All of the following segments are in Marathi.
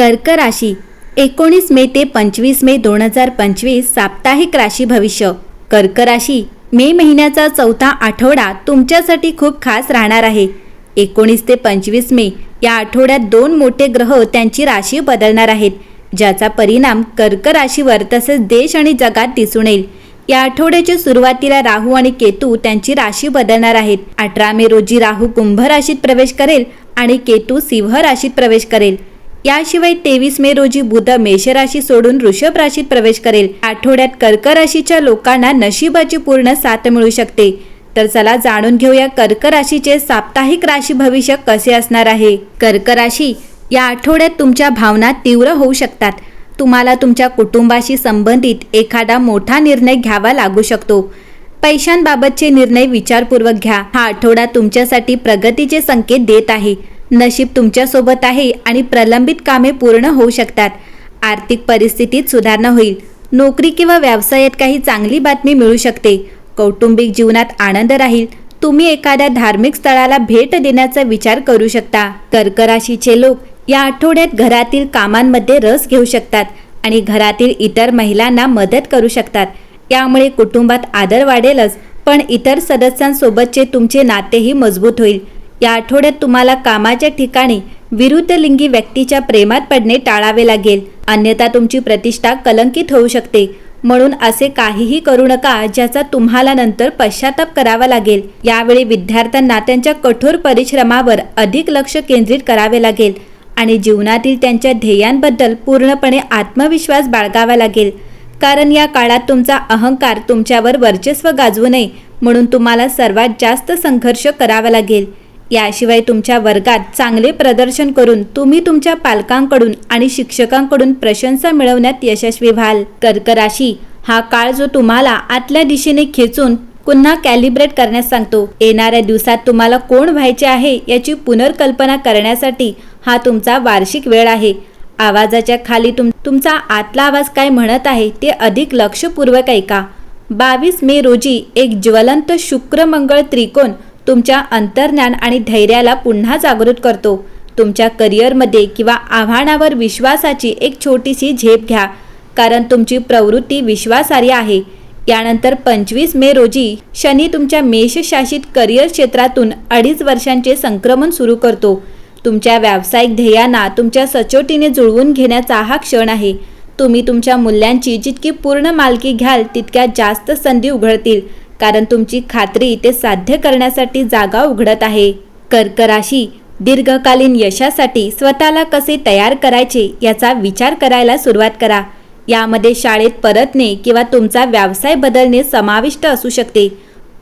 कर्क राशी एकोणीस मे ते पंचवीस मे दोन हजार पंचवीस साप्ताहिक राशी भविष्य. कर्क राशी मे महिन्याचा चौथा आठवडा तुमच्यासाठी खूप खास राहणार आहे. एकोणीस ते पंचवीस मे या आठवड्यात दोन मोठे ग्रह त्यांची राशी बदलणार आहेत ज्याचा परिणाम कर्क राशीवर तसेच देश आणि जगात दिसून येईल. या आठवड्याच्या सुरुवातीला राहू आणि केतू त्यांची राशी बदलणार आहेत. अठरा मे रोजी राहू कुंभ राशीत प्रवेश करेल आणि केतू सिंह राशीत प्रवेश करेल. याशिवाय तेवीस मे रोजी बुध मेष राशी सोडून वृषभ राशीत प्रवेश करेल. आठवड्यात कर्क राशीच्या लोकांना नशिबाची पूर्ण साथ मिळू शकते. तर चला जाणून घेऊया कर्क राशीचे साप्ताहिक राशी भविष्य कसे असणार आहे. कर्क राशी या आठवड्यात तुमच्या भावना तीव्र होऊ शकतात. तुम्हाला तुमच्या कुटुंबाशी संबंधित एखादा मोठा निर्णय घ्यावा लागू शकतो. पैशांबाबतचे निर्णय विचारपूर्वक घ्या. हा आठवडा तुमच्यासाठी प्रगतीचे संकेत देत आहे. नशीब तुमच्यासोबत आहे आणि प्रलंबित कामे पूर्ण होऊ शकतात. आर्थिक परिस्थितीत सुधारणा होईल. नोकरी किंवा व्यवसायात काही चांगली बातमी मिळू शकते. कौटुंबिक जीवनात आनंद राहील. तुम्ही एखाद्या धार्मिक स्थळाला भेट देण्याचा विचार करू शकता. कर्क राशीचे लोक या आठवड्यात घरातील कामांमध्ये रस घेऊ शकतात आणि घरातील इतर महिलांना मदत करू शकतात. यामुळे कुटुंबात आदर वाढेलच पण इतर सदस्यांसोबतचे तुमचे नातेही मजबूत होईल. या आठवड्यात तुम्हाला कामाच्या ठिकाणी विरुद्ध लिंगी व्यक्तीच्या प्रेमात पडणे टाळावे लागेल. अन्यथा तुमची प्रतिष्ठा कलंकित होऊ शकते. म्हणून असे काहीही करू नका ज्याचा तुम्हाला नंतर पश्चाताप करावा लागेल. यावेळी विद्यार्थ्यांना त्यांच्या कठोर परिश्रमावर अधिक लक्ष केंद्रित करावे लागेल आणि जीवनातील त्यांच्या ध्येयांबद्दल पूर्णपणे आत्मविश्वास बाळगावा लागेल. कारण या काळात तुमचा अहंकार तुमच्यावर वर्चस्व गाजवू नये म्हणून तुम्हाला सर्वात जास्त संघर्ष करावा लागेल. याशिवाय तुमच्या वर्गात चांगले प्रदर्शन करून तुम्ही तुमच्या पालकांकडून आणि शिक्षकांकडून प्रशंसा मिळवण्यात यशस्वी व्हाल. कर्क राशी हा काळ जो तुम्हाला आतल्या दिशेने खेचून पुन्हा कॅलिब्रेट करण्यास सांगतो. येणाऱ्या दिवसात तुम्हाला कोण व्हायचे आहे याची पुनर्कल्पना करण्यासाठी हा तुमचा वार्षिक वेळ आहे. आवाजाच्या खाली तुम तुमचा आतला आवाज काय म्हणत आहे ते अधिक लक्षपूर्वक ऐका. बावीस मे रोजी एक ज्वलंत शुक्रमंगळ त्रिकोण तुमच्या अंतर्ज्ञान आणि धैर्याला पुन्हा जागृत करतो. तुमच्या करिअरमध्ये किंवा आव्हानावर विश्वासाची एक छोटीशी झेप घ्या. कारण तुमची प्रवृत्ती विश्वासार्ह आहे. यानंतर पंचवीस मे रोजी शनी तुमच्या मेषशासित करिअर क्षेत्रातून अडीच वर्षांचे संक्रमण सुरू करतो. तुमच्या व्यावसायिक ध्येयांना तुमच्या सचोटीने जुळवून घेण्याचा हा क्षण आहे. तुम्ही तुमच्या मूल्यांची जितकी पूर्ण मालकी घ्याल तितक्या जास्त संधी उघडतील. कारण तुमची खात्री ते साध्य करण्यासाठी जागा उघडत आहे. कर्क राशी दीर्घकालीन यशासाठी स्वतःला कसे तयार करायचे याचा विचार करायला सुरुवात करा. यामध्ये शाळेत परतणे किंवा तुमचा व्यवसाय बदलणे समाविष्ट असू शकते.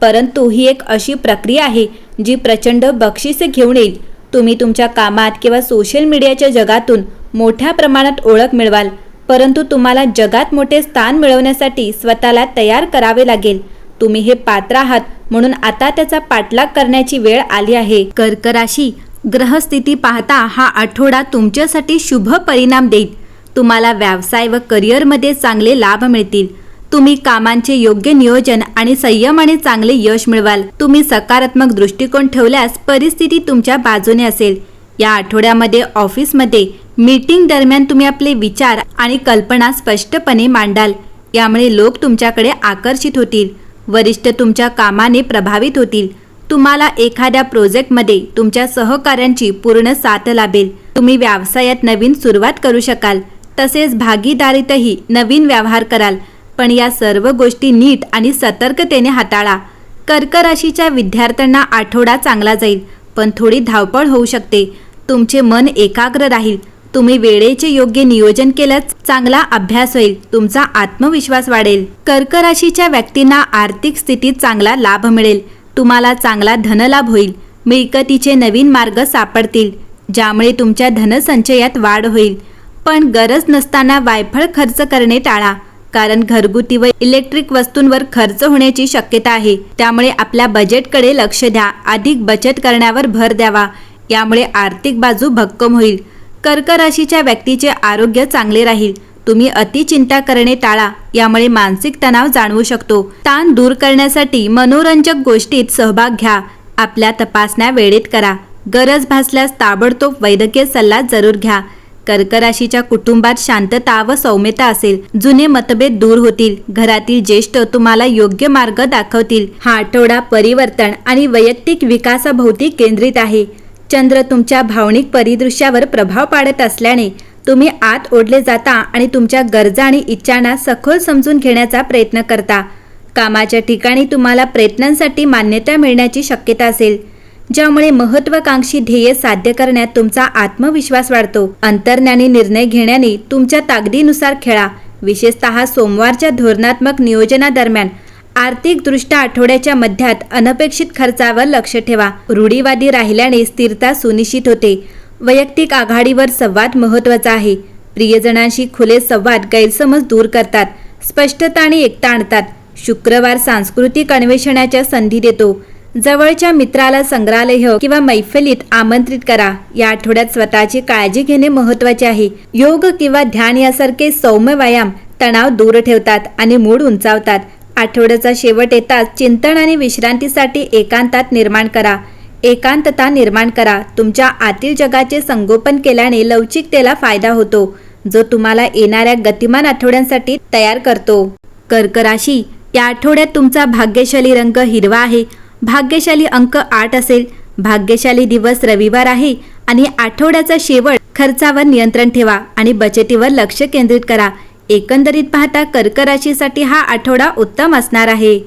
परंतु ही एक अशी प्रक्रिया आहे जी प्रचंड बक्षिसे घेऊन येईल. तुम्ही तुमच्या कामात किंवा सोशल मीडियाच्या जगातून मोठ्या प्रमाणात ओळख मिळवाल. परंतु तुम्हाला जगात मोठे स्थान मिळवण्यासाठी स्वतःला तयार करावे लागेल. तुम्ही हे पात्र आहात म्हणून आता त्याचा पाठलाग करण्याची वेळ आली आहे. कर्क राशी ग्रहस्थिती पाहता हा आठवडा तुमच्यासाठी शुभ परिणाम देईल. तुम्हाला व्यवसाय व करिअरमध्ये चांगले लाभ मिळतील. तुम्ही कामांचे योग्य नियोजन आणि संयमाने चांगले यश मिळवाल. तुम्ही सकारात्मक दृष्टिकोन ठेवल्यास परिस्थिती तुमच्या बाजूने असेल. या आठवड्यामध्ये ऑफिसमध्ये मीटिंग दरम्यान तुम्ही आपले विचार आणि कल्पना स्पष्टपणे मांडाल. यामुळे लोक तुमच्याकडे आकर्षित होतील. वरिष्ठ तुमच्या कामाने प्रभावित होतील. तुम्हाला एखाद्या प्रोजेक्टमध्ये तुमच्या सहकाऱ्यांची पूर्ण साथ लाभेल. तुम्ही व्यवसायात नवीन सुरुवात करू शकाल. तसेच भागीदारीतही नवीन व्यवहार कराल. पण या सर्व गोष्टी नीट आणि सतर्कतेने हाताळा. कर्क राशीच्या विद्यार्थ्यांना आठवडा चांगला जाईल पण थोडी धावपळ होऊ शकते. तुमचे मन एकाग्र राहील. तुम्ही वेळेचे योग्य नियोजन केलंच चांगला अभ्यास होईल तुमचा आत्मविश्वास वाढेल. कर्क राशीच्या व्यक्तींना आर्थिक स्थितीत चांगला लाभ मिळेल. तुम्हाला चांगला धनलाभ होईल. मिळकतीचे नवीन मार्ग सापडतील ज्यामुळे तुमच्या धनसंचयात वाढ होईल. पण गरज नसताना वायफळ खर्च करणे टाळा कारण घरगुती व इलेक्ट्रिक वस्तूंवर खर्च होण्याची शक्यता आहे. त्यामुळे आपल्या बजेटकडे लक्ष द्या. अधिक बचत करण्यावर भर द्यावा. यामुळे आर्थिक बाजू भक्कम होईल. कर्क राशीच्या व्यक्तीचे आरोग्य चांगले राहील. तुम्ही अति चिंता करणे टाळा यामुळे मानसिक तणाव जाणवू शकतो. ताण दूर करण्यासाठी मनोरंजक गोष्टीत सहभाग घ्या. आपल्या तपासण्या वेळेत करा. गरज भासल्यास ताबडतोब वैद्यकीय सल्ला जरूर घ्या. कर्क राशीच्या कुटुंबात शांतता व सौम्यता असेल. जुने मतभेद दूर होतील. घरातील ज्येष्ठ तुम्हाला योग्य मार्ग दाखवतील. हा आठवडा परिवर्तन आणि वैयक्तिक विकासाभोवती केंद्रित आहे. चंद्र तुमच्या भावनिक परिदृश्यावर प्रभाव पाडत असल्याने तुम्ही आत ओढले जाता आणि तुमच्या गरजा आणि इच्छांना सखोल समजून घेण्याचा प्रयत्न करता. कामाच्या ठिकाणी तुम्हाला प्रयत्नांसाठी मान्यता मिळण्याची शक्यता असेल ज्यामुळे महत्वाकांक्षी ध्येय साध्य करण्यात तुमचा आत्मविश्वास वाढतो. अंतर्ज्ञानी निर्णय घेण्याने तुमच्या ताकदीनुसार खेळा. विशेषतः सोमवारच्या धोरणात्मक नियोजनादरम्यान आर्थिकदृष्ट्या आठवड्याच्या मध्यात अनपेक्षित खर्चावर लक्ष ठेवा. रूढीवादी राहिल्याने स्थिरता सुनिश्चित होते. वैयक्तिक आघाडीवर संवाद महत्त्वाचा आहे. प्रियजनांशी खुले संवाद गैरसमज दूर करतात. स्पष्टता आणि एकता आणतात. शुक्रवार सांस्कृतिक अन्वेषणाच्या संधी देतो. जवळच्या मित्राला संग्रहालय किंवा मैफलीत आमंत्रित करा. या आठवड्यात स्वतःची काळजी घेणे महत्त्वाचे आहे. योग किंवा ध्यान यासारखे सौम्य व्यायाम तणाव दूर ठेवतात आणि मूड उंचावतात. आठवड्याचा शेवट येताच चिंतन आणि विश्रांतीसाठी एकांतात निर्माण करा. एकांतता निर्माण करा. तुमच्या आतील जगाचे संगोपन केल्याने लवचिकतेला फायदा होतो. जो तुम्हाला येणाऱ्या गतिमान आठवड्यांसाठी तयार करतो. कर्क राशी या आठवड्यात तुमचा भाग्यशाली रंग हिरवा आहे. भाग्यशाली अंक आठ असेल. भाग्यशाली दिवस रविवार आहे आणि आठवड्याचा शेवट खर्चावर नियंत्रण ठेवा आणि बचतीवर लक्ष केंद्रित करा. एकंदरीत पाहता कर्क राशीसाठी हा आठवडा उत्तम असणार आहे.